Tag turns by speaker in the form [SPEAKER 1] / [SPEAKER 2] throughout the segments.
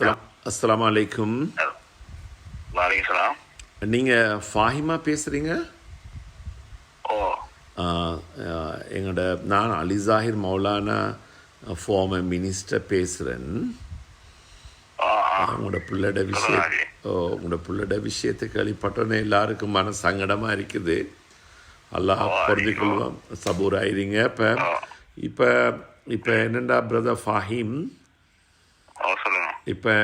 [SPEAKER 1] அஸ்லாம் அஸ்ஸலாமு அலைக்கும்
[SPEAKER 2] வலைக்கலாம்
[SPEAKER 1] நீங்கள் ஃபாஹிமா பேசுகிறீங்க எங்களோட நான் அலி ஜாஹிர் மௌலானா ஃபார்மர் மினிஸ்டர் பேசுகிறேன்
[SPEAKER 2] ஆ.
[SPEAKER 1] உங்களோட பிள்ளோட. ஓ உங்களோட பிள்ளோட விஷயத்தை கேள்விப்பட்டோன்னே எல்லாருக்கும் மன சங்கடமாக இருக்குது. அல்லாஹ் பொருந்திக்கொள்வோம் சபூர் ஆயிருங்க இப்போ இப்போ இப்போ என்னண்டா பிரதர் ஃபாஹிம்? இப்போ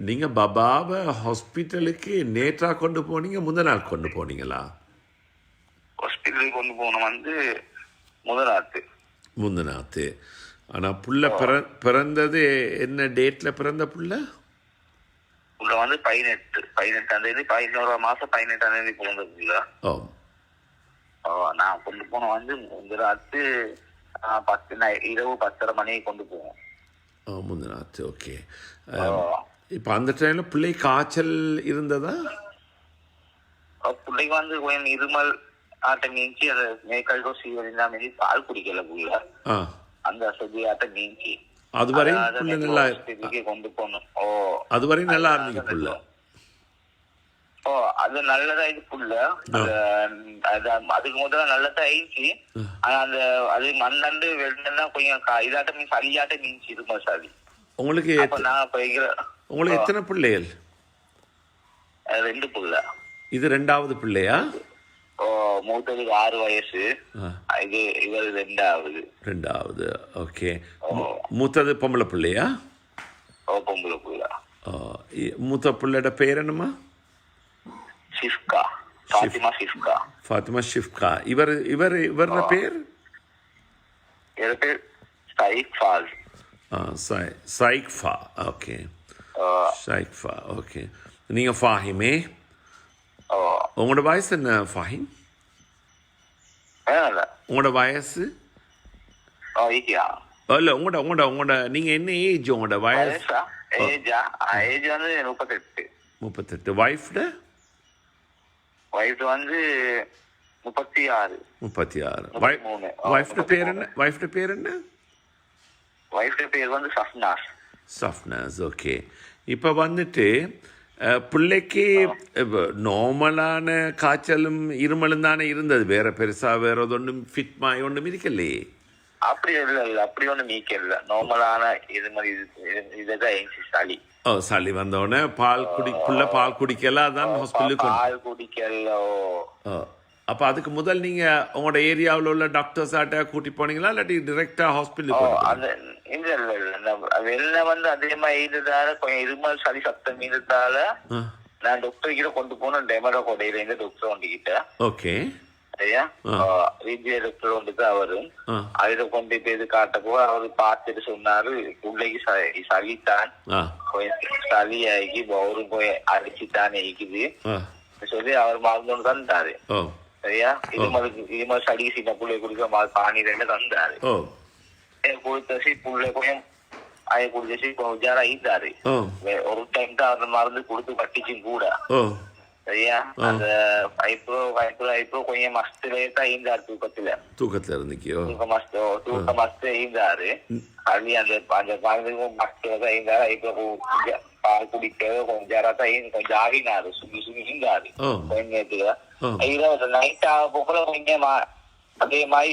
[SPEAKER 1] நீங்கள் பபாவை ஹாஸ்பிட்டலுக்கு நேற்றா கொண்டு போனீங்க முந்த நாள் கொண்டு போனீங்களா?
[SPEAKER 2] ஹாஸ்பிட்டலுக்கு கொண்டு போனோம் வந்து முதலாத்து
[SPEAKER 1] முந்தநாத்து ஆனால் புள்ள பிற பிறந்தது என்ன டேட்டில் பிறந்த புள்ள?
[SPEAKER 2] உள்ள வந்து பதினெட்டு பதினெட்டாம் தேதி பதினோராம் மாசம் பதினெட்டாம் தேதி பிறந்ததுல
[SPEAKER 1] ஓ.
[SPEAKER 2] ஓ நான் கொண்டு போன வந்து முதலாத்து ஆ, பத்து இரவு பத்தரை மணிக்கு கொண்டு போவோம்.
[SPEAKER 1] ஓ முந்தநாத்து ஓகே. இப்போ அந்த டைமில் பிள்ளை காய்ச்சல் இருந்ததா?
[SPEAKER 2] பிள்ளைக்கு வந்து கொஞ்சம் இருமல் ஆட்டம் மீஞ்சி அதை மேற்கல்கோ சீவரிந்தா மீறி பால் குடிக்கல புள்ள. அந்த அசதி ஆட்டம் மீஞ்சி
[SPEAKER 1] அதுவரையும்
[SPEAKER 2] அதை
[SPEAKER 1] புள்ள
[SPEAKER 2] நேத்து
[SPEAKER 1] நல்லா
[SPEAKER 2] கொண்டு போகணும். ஓ.
[SPEAKER 1] அதுவரையும் நல்லா இருந்தீங்க புள்ள?
[SPEAKER 2] ஓ அது நல்லதா இது புள்ள? அது அது அதுக்கு முதல்ல நல்லதா ஆயிடுச்சு. ஆனா அந்த அது மண்ணண்டு வெள்ளம் கொஞ்சம் இதாட்டம் சளியாட்டம் மீன்ச்சு இருமல் சளி.
[SPEAKER 1] உங்களுக்கு உங்களுக்கு எத்தனை பிள்ளைகள்?
[SPEAKER 2] ரெண்டு புள்ள.
[SPEAKER 1] இது ரெண்டாவது பிள்ளையா?
[SPEAKER 2] ஓ மூத்ததுக்கு ஆறு வயசு. இது இவர் ரெண்டாவது.
[SPEAKER 1] ரெண்டாவது ஓகே. மூத்தது பொம்பளை பிள்ளையா?
[SPEAKER 2] ஓ பொம்பளை புள்ள.
[SPEAKER 1] மூத்த பிள்ளையோட பேர் என்னம்மா?
[SPEAKER 2] சிஃப்கா. ஃபாத்திமா சிஃப்கா.
[SPEAKER 1] ஃபாத்திமா ஷிஃப்கா இவர் இவர் இவரோட பேர்?
[SPEAKER 2] இவர் பேர் சயிக் ஃபாஸ்
[SPEAKER 1] ஆ சை சைக்ஃபா ஓகே சைக்ஃபா ஓகே நீங்கள் ஃபாஹிமே உங்களோட வயசு என்ன ஃபாஹிம் உங்களோட வயசு? இல்லை உங்களோட உங்களோட உங்களோட நீங்கள் என்ன ஏஜ் உங்களோட வயசு?
[SPEAKER 2] ஏஜா வந்து முப்பத்தெட்டு.
[SPEAKER 1] முப்பத்தெட்டு. ஒய்ஃப்ட
[SPEAKER 2] வயசு வந்து முப்பத்தி ஆறு.
[SPEAKER 1] முப்பத்தி ஆறு. ஒய்ஃப்ட
[SPEAKER 2] முப்பத்தி
[SPEAKER 1] பேர் என்ன? ஒய்ஃப்ட பேர் என்ன?
[SPEAKER 2] வயசு பேர் வந்து சஃப்னாஸ்
[SPEAKER 1] சஃப்னஸ் ஓகே. இப்போ வந்துட்டு பிள்ளைக்கு நார்மலான காய்ச்சலும் இருமலும் தானே இருந்தது. வேற பெருசா வேற ஒன்றும் ஃபிட் மாய் ஒன்றும் இருக்கலையே.
[SPEAKER 2] அப்படி இல்ல இல்ல. அப்படி ஒண்ணு மீக்க இல்ல நார்மலான இது மாதிரி இது- இது- இதுதான் சளி.
[SPEAKER 1] ஓ சளி வந்தோடனே பால் குடி புள்ள பால் குடிக்கல அதான் ஹாஸ்பிட்டலுக்கு
[SPEAKER 2] பால் குடிக்கல ஓ.
[SPEAKER 1] அப்போ அதுக்கு முதல் நீங்கள் உங்களோட ஏரியாவில் உள்ள டாக்டர்ஸ் ஆட்ட கூட்டி போனீங்களா இல்லாட்டி டிரெக்டாக ஹாஸ்பிட்டலுக்கு
[SPEAKER 2] இல்ல இல்ல இல்ல வெள்ளை வந்து அதே மாதிரி இருந்ததால கொஞ்சம் இருமல் சளி சத்தம் இருந்ததால நான் டாக்டர் கிட்ட கொண்டு போனேன் டெமரோ கொடையில இருந்து டாக்டர் வண்டி கிட்ட
[SPEAKER 1] ஓகே.
[SPEAKER 2] சரியா. விஜய டாக்டர் வந்துட்டு அவரு. அதுல கொண்டு போய் இது காட்ட போக அவரு பார்த்துட்டு சொன்னாரு பிள்ளைக்கு ச- சளித்தான் கொஞ்சம் சளி ஆகி அவரும் போய் அடிச்சுதான் இருக்குது.
[SPEAKER 1] ஆ.
[SPEAKER 2] சொல்லி அவர் மருந்து தந்தாரு. சரியா? இது மாதிரி இது மாதிரி சளி சின்ன பிள்ளை குடிக்க பானி ரெண்டு தந்தாரு. கொடுத்தசி புள்ளை கொஞ்சம் அதை குடிச்சு கொஞ்சம் ஜாரா ஈந்தாரு
[SPEAKER 1] ஓ
[SPEAKER 2] ஒரு டைம் தான் அந்த மருந்து கொடுத்து பட்டிச்சும் கூட சரியா அந்த ஐப்ரோ ஐப்ரோ ஐப்ரோ கொஞ்சம் மஸ்துலயே தான் ஈந்தாரு தூக்கத்துல
[SPEAKER 1] தூக்கத்தில் இருந்துக்கியோ
[SPEAKER 2] தூக்க மஸ்து தூக்க மஸ்து ஈந்தாரு அது அந்த அந்த மருந்து மஸ்துல தான் ஈந்தாரு ஐப்ரோ பால் குடிக்கிறது கொஞ்சம் ஜாரா தான் கொஞ்சம் ஆகினாரு சுங்கி சுங்கி ஈந்தாரு
[SPEAKER 1] ஓ
[SPEAKER 2] கொஞ்சம் நேரத்துல
[SPEAKER 1] ஓ
[SPEAKER 2] இரவு நைட் ஆக போல கொஞ்சம் மா- அதே மாதிரி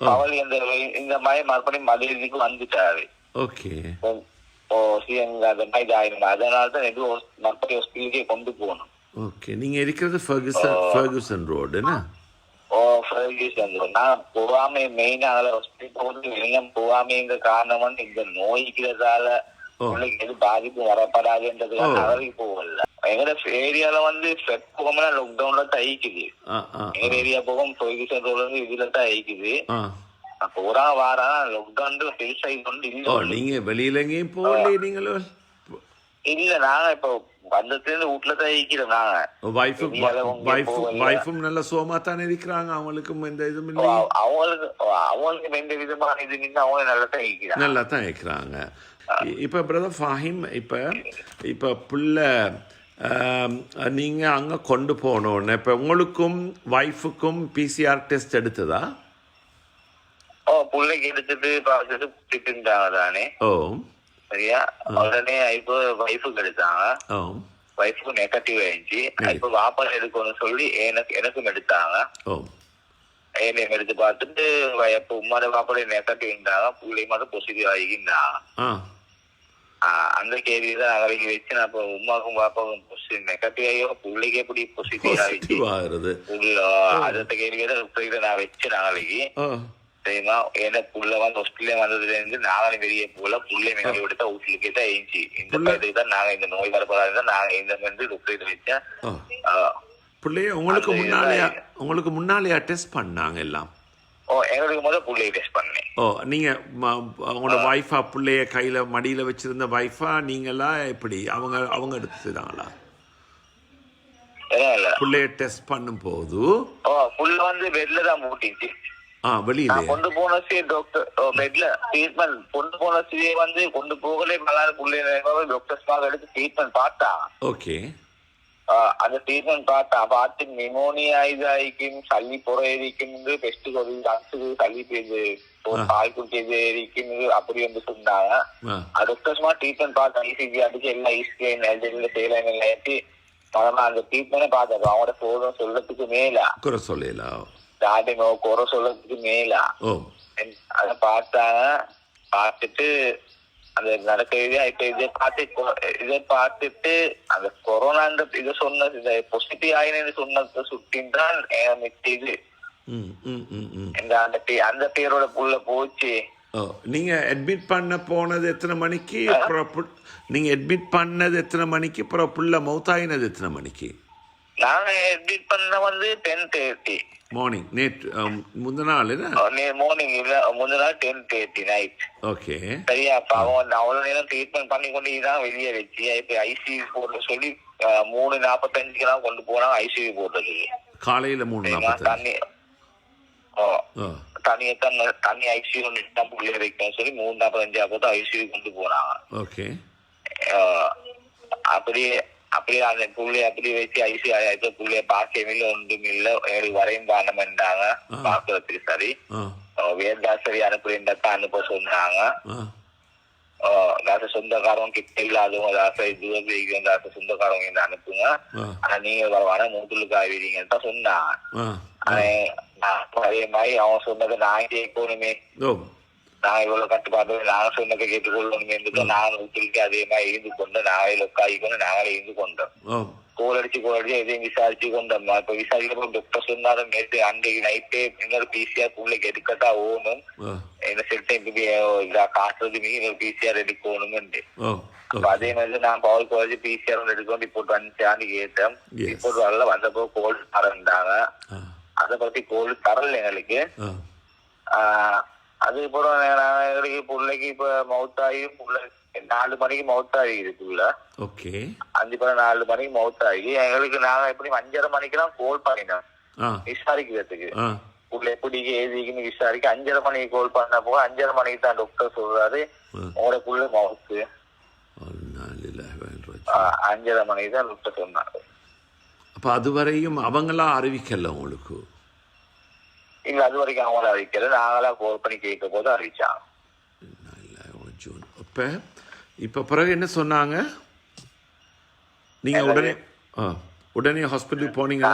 [SPEAKER 2] அவள் இந்த இந்த மாதிரி மறுபடியும் மதுரைக்கு வந்துட்டாரு
[SPEAKER 1] ஓகே.
[SPEAKER 2] ஓ சிஎங்க அந்த மாதிரி இதாயிருந்தா அதனால தான் எது மறுபடியும் ஹாஸ்பிட்டலுக்கே கொண்டு போகணும்.
[SPEAKER 1] ஓகே. நீங்கள் இருக்கிறது ஃபர்குசன் ஃபர்குசன் ரோடுண்ணா
[SPEAKER 2] ஓ ஃபர்கியூசன் நான் போகாம மெயினா அதில் ஹாஸ்பிட்டல் போகிறது வெளியம் போகாமங்கிற காரணம் வந்து இந்த நோய்க்கிறதால
[SPEAKER 1] ஓ.
[SPEAKER 2] பிள்ளைக்கு எது பாதிப்பு வரப்படாதுன்றதுக்காக. அவருக்கு போகல. எங்கட ஏரியால வந்து போகாம லாக்டவுன்ல தான்
[SPEAKER 1] ஆ
[SPEAKER 2] எங்க ஏரியா போகும் ஃபர்கியூசன் ரோட்ல இருந்து இதுல தான் ஐக்குது
[SPEAKER 1] ஆ
[SPEAKER 2] போறா வாரா லாக்டவுன் பெருசா இது வந்து இல்ல.
[SPEAKER 1] வெளியில எங்கேயும் நீங்களும்
[SPEAKER 2] இல்ல நாங்க இப்போ வந்ததுல இருந்து வீட்டுல தான் இருக்கிறோம் நாங்க
[SPEAKER 1] வைஃபும்
[SPEAKER 2] போகல.
[SPEAKER 1] நல்ல சோமா தானே இருக்கிறாங்க அவங்களுக்கும் எந்த இதுவும் இல்லை
[SPEAKER 2] அவ- அவங்களுக்கு அவங்களுக்கு எந்த விதமான இது நின்று அவங்க நல்லா தான் இருக்கிறாங்க
[SPEAKER 1] நல்லா தான் இருக்கிறாங்க இப்போ பிரதர் ஃபாஹிம் இப்போ இப்போ பிள்ளை நீங்கள் அங்கே கொண்டு போனோன்னு இப்போ உங்களுக்கும் ஒய்ஃபுக்கும் பிசிஆர் டெஸ்ட் எடுத்ததா?
[SPEAKER 2] ஓ பிள்ளைக்கு எடுத்துட்டு பார்த்துட்டு திட்டுட்டாங்க தானே
[SPEAKER 1] ஓ.
[SPEAKER 2] சரியா? உடனே இப்போ வைஃபுக்கு எடுத்தாங்க.
[SPEAKER 1] ஓ.
[SPEAKER 2] வைஃபுக்கு நெகட்டிவ் ஆயிடுச்சு. இப்போ வாப்பா எடுக்கணும்னு சொல்லி எனக்கு எனக்கும் எடுத்தாங்க.
[SPEAKER 1] ஓ.
[SPEAKER 2] ஏனையும் எடுத்து பார்த்துட்டு இப்போ உமாட வாப்பாட நெகட்டிவ் இருந்தாங்க பிள்ளையும் மட்டும் பாசிட்டிவ் ஆகிஇருந்தாங்க
[SPEAKER 1] ஆ.
[SPEAKER 2] ஆஹ் அந்த கேள்வி தான் நாளைக்கு வச்சு நான் இப்போ உமாக்கும் பாப்பாக்கும் நெகட்டிவ் ஆகியோ பிள்ளைக்கு எப்படி பாசிட்டிவ் உள்ள அடுத்த கேள்வி தான் டாக்டர் நான் வச்சு நாளைக்கு தெரியுமா ஏன்னா புள்ள வந்து ஹாஸ்பிட்டலே வந்ததுல இருந்து நாங்களும் வெளியே போல புள்ளை மேலே விடுத்தா வீட்டுக்கு தான் ஏஞ்சி இந்த இதுக்கு தான் நாங்க இந்த நோய் வரப்படாது நாங்க இந்த வந்து
[SPEAKER 1] ஓ
[SPEAKER 2] ஆஹ்
[SPEAKER 1] பிள்ளைய உங்களுக்கு
[SPEAKER 2] இதுதான்.
[SPEAKER 1] உங்களுக்கு முன்னாலேயா டெஸ்ட் பண்ணாங்க எல்லாம்
[SPEAKER 2] எங்களுக்கு முதல் புள்ளையை டெஸ்ட் பண்ணேன்.
[SPEAKER 1] ஓ நீங்க ம- உங்களோட வைஃபா பிள்ளைய கையில மடியில வச்சிருந்த வைஃபா நீங்களா எப்படி? அவங்க அவங்க எடுத்துதாங்களா பிள்ளைய டெஸ்ட் பண்ணும் போது
[SPEAKER 2] ஓ புள்ள வந்து பெட்ல தான் மூட்டிச்சு.
[SPEAKER 1] ஆ வெளியில.
[SPEAKER 2] கொண்டு போன சரி டாக்டர் பெட்ல ட்ரீட்மெண்ட் கொண்டு போன சரி வந்து கொண்டு போகலே நல்லா புள்ளை டாக்டர்ஸ் எடுத்து ட்ரீட்மெண்ட் பார்த்தான்
[SPEAKER 1] ஓகே
[SPEAKER 2] அந்த ട്രീറ്റ്മെന്റ് പാർട്ട് പാർട്ട് ന്യൂമോണിയ ഇതായിരിക്കും சளி புறையிருக்கிறது பெஸ்ட் ஒரு டாக்டர் சளி பேஜ் பால் குடிச்சது இருக்கிறது அப்படி வந்து சொன்னாங்க
[SPEAKER 1] அது
[SPEAKER 2] சுத்தமா ட்ரீட்மெண்ட் பார்த்து ஐசிஜி அடிச்சு எல்லாம் ஈஸ்கேன் எல்ஜெல்ல செய்யலாம் இல்லாட்டி ஆனா அந்த ட்ரீட்மெண்ட் பார்த்தாரு அவங்களோட சொல்றோம் சொல்றதுக்கு மேல
[SPEAKER 1] குறை சொல்லல
[SPEAKER 2] ஸ்டார்டிங் குறை சொல்றதுக்கு மேல அதை பார்த்தாங்க பார்த்துட்டு அந்த நடக்கிறதே இப்ப இதை பார்த்து இதை பார்த்துட்டு அந்த கொரோனா அந்த இதை சொன்னது இதை பாசிட்டிவ் ஆயினு சொன்னதை சுட்டின் தான் எனக்கு இது?
[SPEAKER 1] ம் ம் ம் ம்.
[SPEAKER 2] இந்த அந்த அந்த பேரோட புள்ள போச்சு.
[SPEAKER 1] நீங்க அட்மிட் பண்ண போனது எத்தனை மணிக்கு? நீங்க அட்மிட் பண்ணது எத்தனை மணிக்கு? அப்புறம் புள்ள மௌத்தாயினது எத்தனை மணிக்கு?
[SPEAKER 2] நாங்க எடிட் பண்ண வந்து டென் தேர்ட்டி
[SPEAKER 1] மார்னிங் நேற்று அம், முந்தின நாள்
[SPEAKER 2] மார்னிங் இல்ல முந்தின நாள் டென் தேர்ட்டி நைட்
[SPEAKER 1] ஓகே.
[SPEAKER 2] சரியா? அப்ப அவன் அவ்வளவு நேரம் ட்ரீட்மெண்ட் பண்ணி கொண்டு தான் வெளியே வச்சு இப்ப ஐசியூ போட சொல்லி மூணு நாற்பத்தஞ்சுக்கெல்லாம் கொண்டு போனாங்க ஐசியூ போட்டதுக்கு
[SPEAKER 1] காலையில மூணு
[SPEAKER 2] தண்ணி ஓ தண்ணியை தான் தண்ணி ஐசியூ தான் புள்ளி வைக்கணும் சொல்லி மூணு நாற்பத்தஞ்சா போட்டு ஐசியூ கொண்டு போனாங்க
[SPEAKER 1] ஓகே.
[SPEAKER 2] அப்படியே அப்படியே அந்த புள்ளைய அப்படி வச்சு ஐசியூ ஆயிரத்து புள்ளைய பார்க்கவே இல்லை ஒன்றும் இல்லை. எங்களுக்கு வரையும் பண்ணமெண்டாங்க
[SPEAKER 1] ஆ.
[SPEAKER 2] பார்க்கறதுக்கு சரி.
[SPEAKER 1] ஆ.
[SPEAKER 2] வேண்டாசரி அனுப்புறேன்டா அனுப்ப சொன்னாங்க. தாச சொந்தக்காரங்க கிட்ட இல்லாதவங்க தாச இது வந்து தாச சொந்தக்காரங்க இந்த அனுப்புங்க. ஆனா நீங்க வரவான மூட்டுலுக்கு ஆவீங்கன்னு தான் நான் அதே மாதிரி அவன் சொன்னதை நான் கேட்கணுமே. நான் இவ்வளவு கட்டுப்பாடு நான் சொன்னதை கேட்டுக்கொள்ளணுமே என்று நான் வீட்டுக்கு அதே மாதிரி இருந்து கொண்டு நாங்களே லொக்காயிக்கொண்டு நாங்களே இருந்து கொண்டோம் கோல் அடிச்சு கோல் அடிச்சு எதையும் விசாரிச்சு கொண்டோம் இப்ப விசாரிக்கப்போ டாக்டர் சொன்னாலும் நேற்று அன்றைக்கு நைட்டே இன்னொரு பிசிஆர் பிள்ளைக்கு எடுக்கட்டா ஓணும் என்ன செட்டை இப்படி காட்டுறது மீறி இன்னொரு பிசிஆர் எடுக்கணும்னு
[SPEAKER 1] ஓ
[SPEAKER 2] அப்ப அதே மாதிரி நான் பவர் காலேஜ் பிசிஆர் ஒன்று எடுக்கணும் ரிப்போர்ட் வந்துச்சான்னு கேட்டேன். ரிப்போர்ட் வரல வந்தப்போ கோல் தரண்டாங்க அதை பத்தி கோல் தரல எங்களுக்கு அதுக்கப்புறம் நான் எங்களுக்கு பிள்ளைக்கு இப்ப மவுத்தாகி புள்ள நாலு மணிக்கு மவுத்தாகி இருக்குல்ல.
[SPEAKER 1] ஓகே.
[SPEAKER 2] அஞ்சு பேர் நாலு மணிக்கு மவுத்தாகி எங்களுக்கு நாங்க எப்படி அஞ்சரை மணிக்கெல்லாம் கோல் பண்ணினோம்.
[SPEAKER 1] ஆ.
[SPEAKER 2] விசாரிக்கிறதுக்கு.
[SPEAKER 1] ஆ.
[SPEAKER 2] புள்ள எப்படி ஏதிக்குன்னு விசாரிக்க அஞ்சரை மணிக்கு கோல் பண்ண போக அஞ்சரை மணிக்கு தான் டாக்டர் சொல்றாரு. உங்களோட புள்ள மவுத்து. அஞ்சரை மணிக்கு தான் டாக்டர் சொன்னாரு.
[SPEAKER 1] அப்போ அதுவரையும் அவங்களா அறிவிக்கல உங்களுக்கு?
[SPEAKER 2] இல்ல அது வரைக்கும் அவங்கள அறிவிக்கல நாங்களா கோல் பண்ணி கேட்க போது அறிவிச்சாங்க
[SPEAKER 1] ஜூன் இப்போ இப்போ பிறகு என்ன சொன்னாங்க. நீங்கள் உடனே ஆ உடனே ஹாஸ்பிட்டலுக்கு போனீங்களா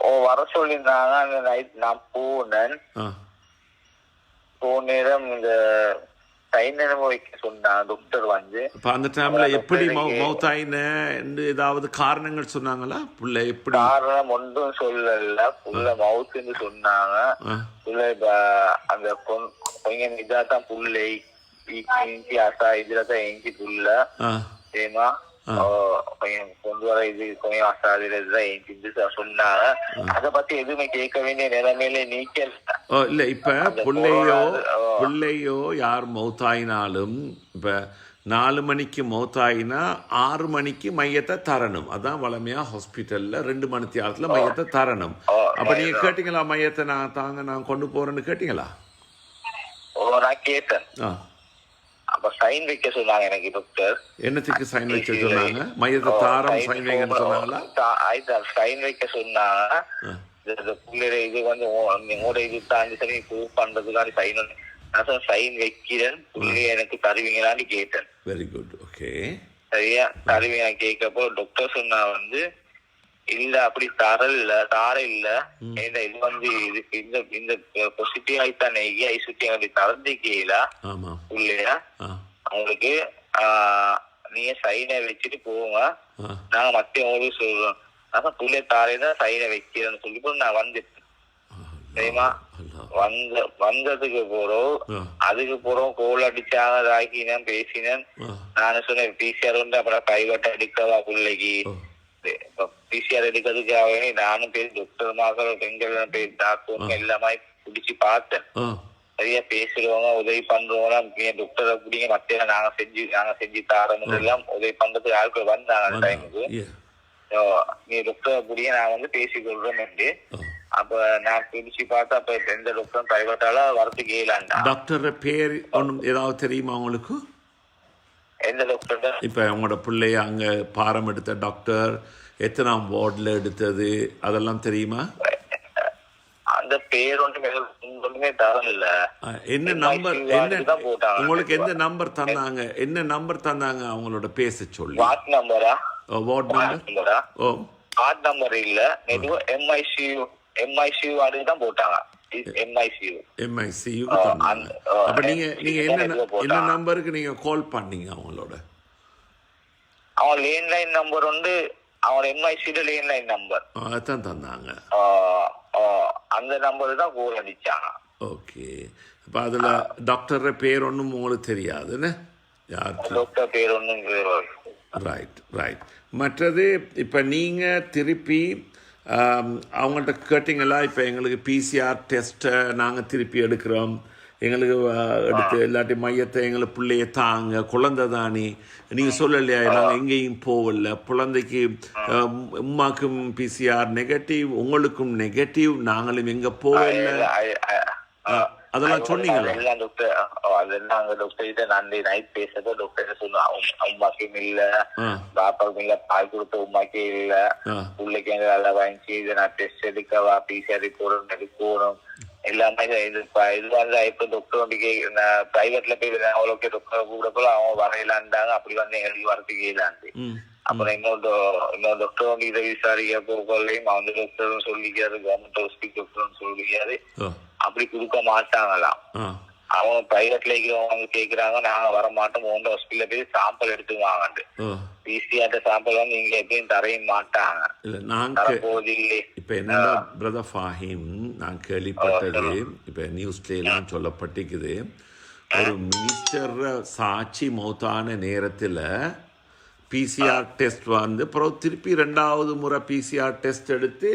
[SPEAKER 2] ஓ வர சொல்லியிருந்தாங்க அந்த நைட் நான் போனேன் போன நேரம் இந்த சைன் நிலைமை வைக்க சொன்னாங்க டாக்டர் வந்து
[SPEAKER 1] அப்போ அந்த டைமில் எப்படி மௌ
[SPEAKER 2] எனக்கு-
[SPEAKER 1] மௌத்தாயின்னு ஏதாவது காரணங்கள் சொன்னாங்க புள்ள எப்படி
[SPEAKER 2] காரணம் ஒன்றும் சொல்லல புள்ள மவுத்துன்னு சொன்னாங்க புள்ள அந்த கொஞ்சம் இதாதான் புள்ளை இதுல தான் எஞ்சி புள்ள கொஞ்சம் கொண்டு வர இது இதுதான் எஞ்சி சொன்னாங்க அதை பத்தி எதுவுமே கேட்க வேண்டிய நிலைமையில நீக்கல்.
[SPEAKER 1] ஓ இல்லை இப்போ பிள்ளையோ. பிள்ளையோ யார் மௌத்தாயினாலும் இப்போ நாலு மணிக்கு மௌத்தாயினா ஆறு மணிக்கு மையத்தை தரணும். அதான் வளமையா ஹாஸ்பிட்டல்ல ரெண்டு மணி தியாலத்தில் மையத்தை தரணும். அப்போ நீங்கள் கேட்டீங்களா மையத்தை நான் தாங்க நான் கொண்டு போறேன்னு கேட்டீங்களா?
[SPEAKER 2] நான் கேட்டேன். அப்ப சைன் வைக்க சொன்னாங்க எனக்கு டாக்டர்
[SPEAKER 1] என்னத்துக்கு சைன் வைக்க சொன்னாங்க? மையத்தை தாரம் சைன் வைங்கன்னு சொன்னாங்களா?
[SPEAKER 2] சைன் வைக்க சொன்னாங்க. இந்த பிள்ளைய இது வந்து உங்க- உங்களோட இது தாண்டி சரி ப்ரூவ் பண்றதுக்காண்டி சைன் நான் சைன் வைக்கிறேன். புள்ளைய எனக்கு தருவீங்களான்னு கேட்டேன்.
[SPEAKER 1] வெரி குட் ஓகே
[SPEAKER 2] சரியா? தருவீங்க கேட்கப்போ டாக்டர் சொன்னா வந்து இல்ல அப்படி தரல தார இல்ல. ஏன்னா இது வந்து இதுக்கு இந்த இந்த பாசிட்டிவ் ஆயிட்டானே ஐசுத்தி அப்படி தரந்திக்கல
[SPEAKER 1] ஆ.
[SPEAKER 2] அவங்களுக்கு நீங்க சைனை வச்சுட்டு போங்க. நாங்க மத்தவங்களுக்கு சொல்றோம் அதான் புள்ளைய தாரேதான் சைனை வைக்கிறேன்னு சொல்லி நான் வந்துட்டேன்.
[SPEAKER 1] அல்லா
[SPEAKER 2] வந்த வந்ததுக்கு போறோம். அதுக்கு போறோம் கோல் அடிச்சாங்க இதாக்கினேன் பேசினேன் நான் சொன்னேன் பிசிஆர் வந்து அப்புறம் பிரைவேட் எடுக்கவா பிள்ளைக்கு? பிசிஆர் எடுக்கிறதுக்காகவே நானும் பேசி டாக்டர் மகள் பெண்கள் பேசி டாக்டர் எல்லாமே பிடிச்சு பார்த்தேன். சரியா பேசுறவங்க உதவி பண்றவங்க டாக்டரை பிடிங்க மத்திய நாங்க செஞ்சு நாங்க செஞ்சு தாரோம் எல்லாம் உதவி பண்றதுக்கு ஆட்கள் வந்தாங்க அந்த டைமுக்கு நீ டாக்டரை பிடிங்க நான் வந்து பேசி கொள்றேன்
[SPEAKER 1] ஆ.
[SPEAKER 2] அப்ப நான் பிடிச்சு பார்த்தா அப்ப எந்த டாக்டரும் பிரைவேட்டால வரதுக்கு இயலாண்டா.
[SPEAKER 1] டாக்டர் பேர் ஒன்றும் ஏதாவது தெரியுமா உங்களுக்கு?
[SPEAKER 2] எந்த டாக்டர்
[SPEAKER 1] இப்போ உங்களோட பிள்ளைய அங்கே பாரம் எடுத்த டாக்டர் எத்தனாம் வார்டில் எடுத்தது? அதெல்லாம் தெரியுமா?
[SPEAKER 2] அந்த பேர் ஒன்றுமே தரல.
[SPEAKER 1] என்ன நம்பர் என்ன உங்களுக்கு எந்த நம்பர் தந்தாங்க? என்ன நம்பர் தந்தாங்க? அவங்களோட பேச சொல்லி.
[SPEAKER 2] வாட் நம்பரா
[SPEAKER 1] வார்டு நம்பர் ஓ.
[SPEAKER 2] வாட் நம்பர் இல்ல. நெடுவ எம்ஐசியூ எம்ஐசியூ அதுக்கு தான் போட்டாங்க. எம்ஐசியூ
[SPEAKER 1] அப்போ நீங்கள் நீங்கள் என்ன என்ன. நம்பருக்கு நீங்கள் கால் பண்ணீங்க அவங்களோட?
[SPEAKER 2] அவன் லேன் லைன் நம்பர் வந்து அவன் எம்ஐசியூல லேன் நம்பர்
[SPEAKER 1] அதான் தந்தாங்க.
[SPEAKER 2] அந்த நம்பர் தான் கோல் அடிச்சாங்க.
[SPEAKER 1] ஓகே. அப்போ அதில் டாக்டர் பேர் ஒன்றும் உங்களுக்கு தெரியாதுன்னு யாருக்கு?
[SPEAKER 2] டாக்டர் பேர் ஒன்றும்
[SPEAKER 1] ரைட் ரைட் மற்றது இப்போ நீங்கள் திருப்பி அவங்கள்ட்ட கேட்டிங்களா? இப்போ எங்களுக்கு பிசிஆர் டெஸ்ட்டை நாங்கள் திருப்பி எடுக்கிறோம். எங்களுக்கு எடுத்து இல்லாட்டி மையத்தை எங்களுக்கு பிள்ளைய தாங்க குழந்தை தானே. நீங்கள் சொல்லலையா? நாங்கள் எங்கேயும் போகல. குழந்தைக்கு ஆ, உம்மாக்கும் பிசிஆர் நெகட்டிவ் உங்களுக்கும் நெகட்டிவ் நாங்களும் எங்கே போகல. அதெல்லாம் சொன்னீங்களா?
[SPEAKER 2] அதெல்லாம் அங்க டாக்டர் கிட்ட நான் நைட் பேசப்போ டாக்டர் சொன்னோம் அம்மாக்கும் இல்ல
[SPEAKER 1] ஆ.
[SPEAKER 2] பாப்பாவுக்கும் இல்ல பால் கொடுத்த உமாக்கே இல்ல. பிள்ளைக்கு எங்க வேலை வாங்கிச்சு இதை நான் டெஸ்ட் எடுக்கவா பிசிஆர் போடணும் எடுக்கணும் எல்லாமே இது இது ப- இது வந்து இப்ப டாக்டர் வந்து கே நான் பிரைவேட்ல போய் அவ்வளோக்கு டாக்டர் கூட போல அவங்க வரையிலாண்டாங்க அப்படி வந்து எங்களுக்கு வரதுக்கு இயலாண்டு
[SPEAKER 1] ம்.
[SPEAKER 2] அப்புறம் இன்னொரு இன்னொரு டாக்டர் வந்து இதை விசாரிக்க போகலையும் அந்த டாக்டரும் சொல்லிக்காரு கவர்மெண்ட் ஹாஸ்பிட்டல் டாக்டரும் சொல்லிக்காரு அப்படி கொடுக்க மாட்டாங்களாம். அவங்க பிரைவேட்ல இருக்கிறவங்க கேக்குறாங்க நாங்க வர மாட்டோம் உங்க ஹாஸ்பிட்டல்ல போய் சாம்பிள் எடுத்துவாங்கண்டு
[SPEAKER 1] ஆ
[SPEAKER 2] பிசிஆர் சாம்பிள் வந்து இங்க எப்பயும் தரையும் மாட்டாங்க.
[SPEAKER 1] இல்லை இப்போ என்னன்னா பிரதர் ஃபாஹிம் நான் கேள்விப்பட்டது. இப்போ நியூஸ்ல எல்லாம் சொல்லப்பட்டிருக்குது. ஒரு மினிஸ்டர் சாட்சி மௌத்தான நேரத்தில் பிசிஆர் டெஸ்ட் வந்து அப்புறம் திருப்பி ரெண்டாவது முறை பிசிஆர் டெஸ்ட் எடுத்து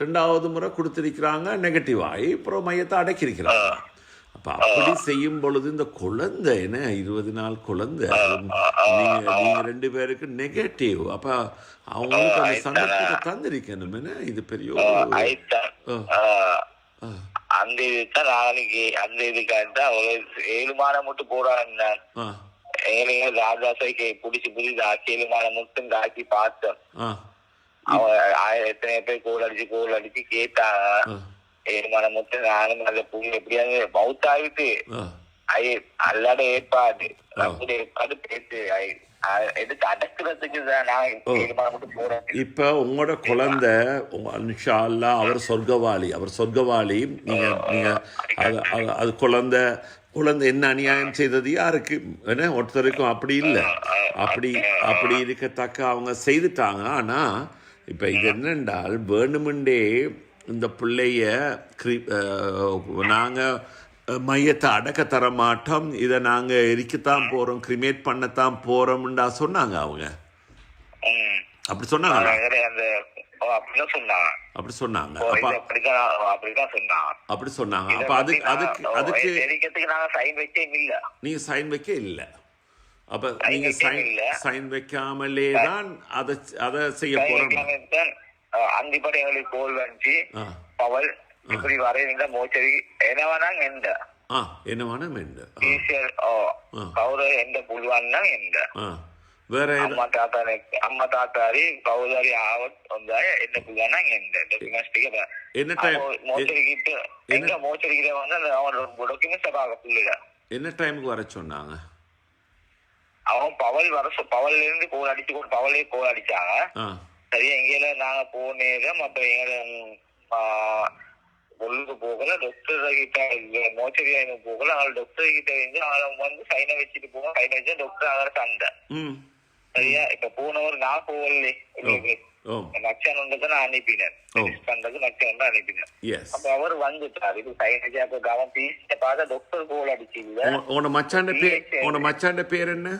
[SPEAKER 1] ரெண்டாவது முறை கொடுத்திருக்கிறாங்க நெகட்டிவ் ஆகி அப்புறம் மையத்தை அடக்கியிருக்கிறாங்க. அப்போ அப்படி செய்யும் பொழுது இந்த குழந்தை என்ன இருபது நாள் குழந்தை அது நீங்க நீங்க ரெண்டு பேருக்கு நெகட்டிவ் அப்ப அவங்களுக்கு அந்த சந்தர்ப்பத்தை தந்திருக்கணும் என்ன? இது பெரிய
[SPEAKER 2] அந்த இதுதான் நாளைக்கு அந்த இதுக்காக ஏழு மாதம் மட்டும் போறாங்க எங்களுக்கு ராஜாசைக்கு பிடிச்சி பிடிச்சி ஆக்கி ஏழு மாதம் மட்டும் இந்த ஆக்கி பார்த்தோம் அவன் ஆய- எத்தனை பேர் கோல் அடிச்சு கோல் அடிச்சு கேட்டாங்க. மாதம் மட்டும் நானும் அந்த புள்ளி எப்படியாவது மவுத் ஆகிட்டு அல்லாட ஏற்பாடு. நம்முடைய ஏற்பாடு பேசு
[SPEAKER 1] இப்ப உங்களோட குழந்தை இன்ஷா அல்லாஹ் அவர் சொர்க்கவாளி. அவர் சொர்க்கவாளி. நீங்க நீங்க அது குழந்தை குழந்தை என்ன அநியாயம் செய்தது? யாருக்கு? என்ன ஒருத்தருக்கும் அப்படி இல்லை. அப்படி அப்படி இருக்கத்தக்க அவங்க செய்துட்டாங்க. ஆனா இப்ப இது என்னென்றால் வேணுமெண்டே இந்த பிள்ளைய கிரி அஹ், நாங்க அஹ், மையத்தை அடக்க தர மாட்டோம். இதை நாங்க எரிக்கத்தான் போறோம் கிரிமேட் பண்ணத்தான் போறோம்டா சொன்னாங்க அவங்க. அப்படி
[SPEAKER 2] சொன்னாங்க.
[SPEAKER 1] அப்படி சொன்னாங்க. அப்படி சொன்னாங்க. அப்ப அதுக்கு அதுக்கு அதுக்கு
[SPEAKER 2] நாங்க சைன் வச்சே இல்ல.
[SPEAKER 1] நீங்க சைன் வைக்க இல்ல. அப்ப நீங்க சைன். சைன் வைக்காமலே தான் அதை அதை செய்ய போறோம்.
[SPEAKER 2] வைக்காம தான், அஹ், அந்திப்படி எங்களுக்கு கோல் வந்துச்சு
[SPEAKER 1] ஆ
[SPEAKER 2] பவல் இப்படி வரையில மோச்சரி என்னவானாங்க எந்த
[SPEAKER 1] ஆ என்ன வேணும் என்ன ஆ,
[SPEAKER 2] டீச்சர் ஓ
[SPEAKER 1] ஆ.
[SPEAKER 2] கௌரவ எந்த புழுவான்னா எந்த
[SPEAKER 1] ஆ வேற ஏதோ-
[SPEAKER 2] අම්මා තාත්තා අම්ම තාත්තාරි කවුදරි ආවත් හොඳයි එන්න පුළුවන් නම් එන්න ඩොකියුමන්ට්ස් ටික බා
[SPEAKER 1] என்ன டைம்
[SPEAKER 2] மோச்சரிக்கிட்ட எங்க மோச்சரிக்கிட்ட வந்து அவன் டாக்குமெண்ட்ஸ் பார்க்க புள்ளில
[SPEAKER 1] என்ன டைமுக்கு வர சொன்னாங்க
[SPEAKER 2] அவன் பவல் வர சொ- பவல்ல இருந்து கோல் அடிச்சு கூட பவலே கோல் அடிச்சாங்க
[SPEAKER 1] ஆ
[SPEAKER 2] சரியா எங்கேயில நாங்க போனேதான் அப்ப எங்க உள்ளுக்கு போகல டாக்டர் கிட்ட மோச்சரி போகல அவங்க டாக்டர் கிட்ட இருந்து அவன் வந்து சைனை வச்சுட்டு போக சைனை வச்சு டாக்டர் ஆகிற சண்டை. சரியா? இப்ப போனவர் நான் போகல உங்களுக்கு
[SPEAKER 1] ஓ.
[SPEAKER 2] நச்சன் ஒன்றுக்கு நான் அனுப்பினேன். பண்றது நச்சன் அனுப்பினேன். அப்ப அவர் வந்துட்டாரு. இது சைன் வச்சு அப்ப பீஸ பார்த்தா டாக்டர் கோல் அடிச்சுல
[SPEAKER 1] உன்னோட மச்சாண்ட பேர் மச்சாண்ட பேர் என்ன?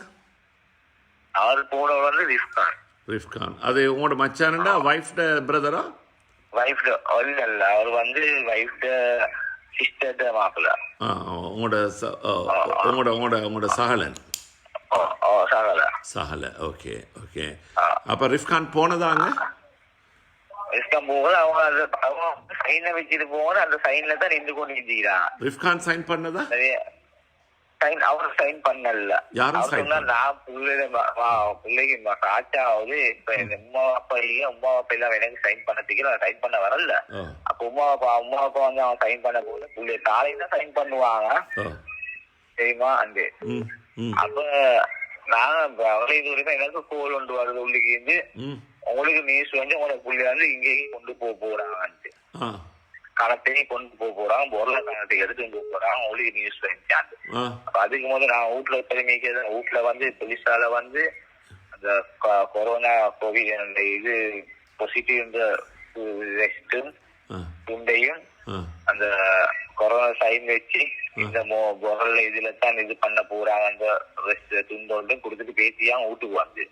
[SPEAKER 2] அவர் போனவர் வந்து ரிஸ்கான்
[SPEAKER 1] ரிஃப்கான் அது உங்களோட மச்சானண்டா ஒய்ஃப்ட பிரதரா
[SPEAKER 2] வைஃப் இல்ல இல்ல. அவர் வந்து வைஃப் சிஸ்டர் மாப்பிள்ள
[SPEAKER 1] ஆ உங்களோட உங்களோட உங்களோட உங்களோட சகலன்.
[SPEAKER 2] சாகல.
[SPEAKER 1] Okay okay. அப்போ ரிஃப்கான் போனதாங்க
[SPEAKER 2] ரிஸ்கான் போகும்போது அவங்க அந்த சைனை வச்சுட்டு போகும்போது அந்த சைன்ல தான் நின்று கொண்டு இருந்துக்கிறான்
[SPEAKER 1] ரிஃப்கான் சைன் பண்ணதா
[SPEAKER 2] சைன் அவர் சைன் பண்ணல.
[SPEAKER 1] யாரும்
[SPEAKER 2] அவர் நான் பிள்ளைய பிள்ளைக்கு ஆகுது இப்ப இந்த உமா அப்பா இல்லையா உமா அப்பா எல்லாம் எனக்கு சைன் பண்ணதுக்கு நான் சைன் பண்ண வரல. அப்ப உமா அப்பா உமா அப்பா வந்து அவன் சைன் பண்ண போது பிள்ளைய தான் சைன் பண்ணுவாங்க. தெரியுமா அந்த அப்ப நான் அவளை இது வரைக்கும் எனக்கு கோல் கொண்டு வருது உள்ளுக்கு உங்களுக்கு நியூஸ் வந்து உங்களோட புள்ளி வந்து இங்கேயும் கொண்டு போக போறாங்கன்ட்டு.
[SPEAKER 1] ஆ
[SPEAKER 2] கணத்தையும் கொண்டு போக போறாங்க பொருளை கணத்தை எடுத்து கொண்டு போறாங்க உங்களுக்கு நியூஸ் அப்ப அதுக்கு போது நான் வீட்டுல பெருமைக்கு வீட்டுல வந்து போலீஸால வந்து அந்த கொரோனா கோவிட் இது பாசிட்டிவ் ரெஸ்டும் துண்டையும் அந்த கொரோனா சைன் வச்சு இந்த மொ- பொருள் இதுல தான் இது பண்ண போறாங்க அந்த ரெஸ்ட் துண்டோண்டு கொடுத்துட்டு பேசியா வீட்டுக்கு வந்து.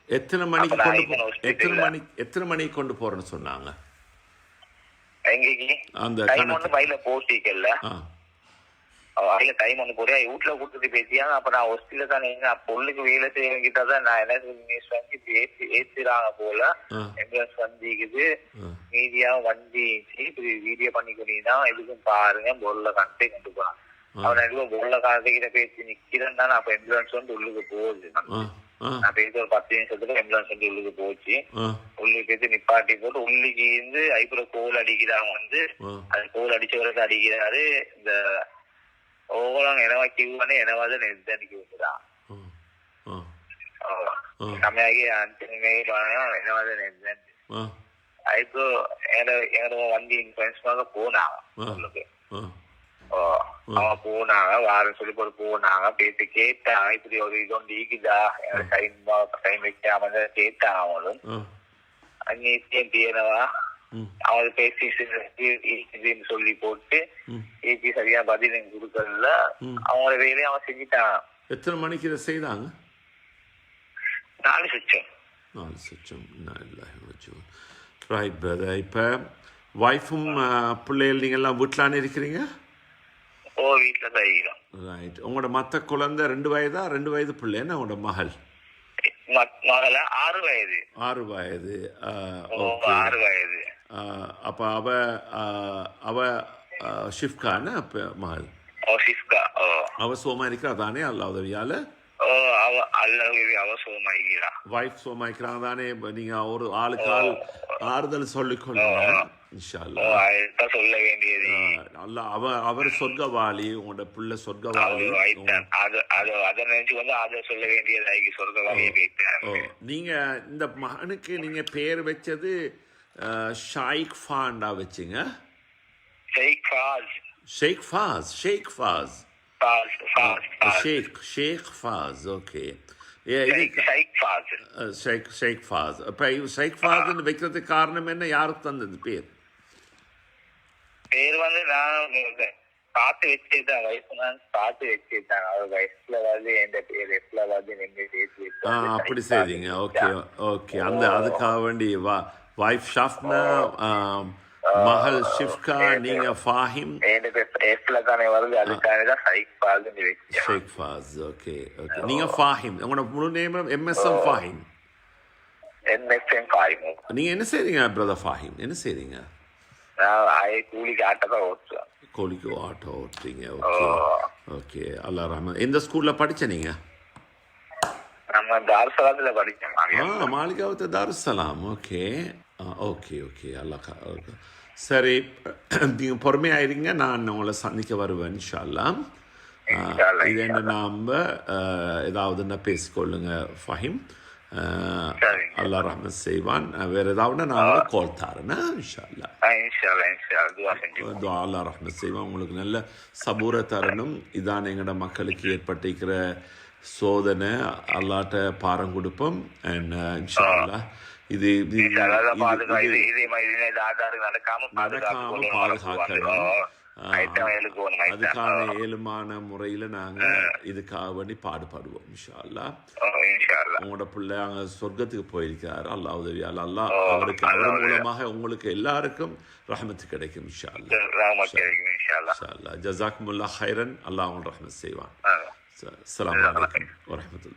[SPEAKER 1] எத்தனை மணிக்கு எத்தனை மணிக்கு கொண்டு போறேன்னு சொன்னாங்க? அந்த
[SPEAKER 2] டைம்
[SPEAKER 1] கணக்கு.
[SPEAKER 2] ஒண்ணு பையில போட்டிக்கல
[SPEAKER 1] ஆ.
[SPEAKER 2] அதுல டைம் ஒண்ணு போறியா? வீட்டுல கொடுத்துட்டு பேசியாங்க அப்ப நான் ஹாஸ்பிட்டல தான் பொண்ணுக்கு வேலை செய்யறவங்கிட்ட தான் நான் இப்படி ஏத்தி ஏத்துறாங்க போல. எம்புலன்ஸ் வந்திக்குது
[SPEAKER 1] ஆ.
[SPEAKER 2] மீடியா வண்டி இப்படி வீடியோ பண்ணி கொண்டீங்கன்னா எதுக்கும் பாருங்க பொருளை கண்டே கொண்டு போறான். அவன் எதுவும் பொருளை காலத்துக்கிட்ட பேசி நிக்கிறேன் தான் அப்ப எம்புலன்ஸ் வந்து உள்ளுக்கு போகுது. நான் பேசி ஒரு பத்து நிமிஷத்துல ஆம்புலன்ஸ் வந்து உள்ளுக்கு போச்சு. உள்ளுக்கு போயிட்டு நிப்பாட்டி போட்டு உள்ளுக்கு இருந்து ஐப்புற கோல் அடிக்கிறாங்க வந்து. அது கோல் அடிச்சவருக்கு அடிக்கிறாரு. இந்த ஓவலாங்க எனவா கியூ பண்ணி எனவாத
[SPEAKER 1] நெருதான் கியூ
[SPEAKER 2] தான் கம்மியாகி அஞ்சு எனவாத
[SPEAKER 1] நெருதான்
[SPEAKER 2] இப்போ என்னோட வண்டி இன்சூரன்ஸ் போனாங்க உங்களுக்கு அவங்க போனாங்க வாரம் சொல்லி போட்டு போனாங்க. பேசி கேட்டாங்க இப்படி ஒரு இது ஒன்று ஈக்குதா சைன் சைன் வைக்காம கேட்டாங்க அவங்களும்.
[SPEAKER 1] ஆ.
[SPEAKER 2] அங்கேயும் தேனவா அவங்க பேசி இருக்குதுன்னு சொல்லி போட்டு ஏசி சரியா பதில் எனக்கு கொடுக்கறதுல
[SPEAKER 1] ம்.
[SPEAKER 2] அவங்களோட வேலையை அவங்க செஞ்சுட்டாங்க
[SPEAKER 1] எத்தனை மணிக்கு இதை செய்தாங்க?
[SPEAKER 2] நாலு சுச்சம்
[SPEAKER 1] நாலு சுச்சம் ரைட் பிரதர் இப்போ ஒய்ஃபும் பிள்ளைகள் நீங்கள்லாம் வீட்டிலானே இருக்கிறீங்க?
[SPEAKER 2] ஓ வீட்டுல இருக்கிறோம்
[SPEAKER 1] ரைட் உங்களோட மற்ற குழந்தை ரெண்டு வயதா ரெண்டு வயது பிள்ளை? என்ன உங்களோட மகள்?
[SPEAKER 2] ஆறு வயது.
[SPEAKER 1] ஆறு வயது.
[SPEAKER 2] ஆறு வயது.
[SPEAKER 1] அப்போ அவ அவ ஷிஃப்கான மகள்? அவ சோமா இருக்கிறா தானே அல்ல உதவியால்
[SPEAKER 2] ஓ அவ அல்லது அவசரமாகிறா
[SPEAKER 1] வைஃப் சோமா இருக்கிறாங்க தானே நீங்க ஒரு ஆளுக்கு ஆள் ஆறுதல் சொல்லிக்கொள்ளுங்க
[SPEAKER 2] சொல்ல வேண்டியது.
[SPEAKER 1] அல்ல அவ அவர் சொர்க்கவாளி உங்களோட பிள்ளை சொர்க்கவாளி.
[SPEAKER 2] அது நினைச்சு வந்து அதை சொல்ல வேண்டியதாகி சொர்க்க வகையை கேட்டேன்
[SPEAKER 1] ஓ. நீங்க இந்த மகனுக்கு நீங்க பேர் வச்சது ஷாயிக் ஃபாண்டா வச்சிங்க.
[SPEAKER 2] ஷேக் ஃபாஸ்.
[SPEAKER 1] ஷேக் ஃபாஸ் ஷேக் ஃபாஸ்.
[SPEAKER 2] ஃபாஸ்
[SPEAKER 1] ஷேக் ஷேக் ஃபாஸ் ஓகே ஏ இது
[SPEAKER 2] ஷேக்
[SPEAKER 1] அஹ், ஷேக் ஷேக் ஃபாஸ் இப்போ ஷேக் ஃபாஸ்ன்னு வைக்கிறதுக்கு காரணம் என்ன யாருக்கு தந்தது பேர்
[SPEAKER 2] பேர் வந்து நான் பார்த்து வச்சுட்டான் வயசு நான் பார்த்து வச்சுட்டான் அவர் வயசுல வந்து எந்த பேர் எஸ்ல வந்து நீங்க பேசி
[SPEAKER 1] ஆ அப்படி செய்றீங்க ஓகே ஓகே அந்த அதுக்காக வேண்டி வா வைஃப் ஷாஃப்னா மகள் ஷிஃப்கா நீங்க ஃபாஹிம்.
[SPEAKER 2] ஷேக் ஃபாஸ்
[SPEAKER 1] ஓகே ஓகே நீங்க ஃபாஹிம். உங்களோட முழு நேம் எம்எஸ்எம் ஃபாஹிம். நீங்க என்ன செய்றீங்க பிரதர் ஃபாஹிம்? என்ன செய்றீங்க?
[SPEAKER 2] கூலிக்கு ஆட்டை
[SPEAKER 1] ஓட்டுறீங்க ஓகே ஓகே அல்லா ரஹ்மான் எந்த ஸ்கூல்ல படிச்ச நீங்க?
[SPEAKER 2] நம்ம தார்சலாத்துல படிச்சேன்
[SPEAKER 1] Maligawatta Darussalam okay okay okay. அல்லா சரி நீங்கள் பொறுமையாயிருங்க. நான் உங்களை சந்திக்க வருவேன் இன்ஷால்லா இது என்ன நாம் ஏதாவதுன்னா பேசிக்கொள்ளுங்க ஃபஹிம். அல்லாஹ் ரஹ்மத் செய்வான். வேற ஏதாவது நான் கால் தாரேன்னா இன்ஷால்லா
[SPEAKER 2] துவா
[SPEAKER 1] அல்லாஹ் ரஹ்மத் செய்வான். உங்களுக்கு நல்ல சபூர தரணும். இதான் எங்களோட மக்களுக்கு ஏற்பட்டிருக்கிற சோதனை. அல்லாட்ட பாரம் கொடுப்போம். அண்ட் இன்ஷா அல்லாஹ் இது அதுக்கான ஏழுமான முறையில நாங்க இதுக்காக வேண்டி பாடுபாடுவோம் உங்களோட பிள்ளை அங்க சொர்க்கத்துக்கு போயிருக்கிறாரு அல்லா உதவி அல்லா அவருக்கு அவர் மூலமாக உங்களுக்கு எல்லாருக்கும் ரஹமத்து கிடைக்கும்
[SPEAKER 2] இன்ஷால்லா
[SPEAKER 1] ஜசாக்முல்லா ஹைரன் அல்லாஹ் அவன் ரஹமத் செய்வான். அஸ்லாம் வரமத்துல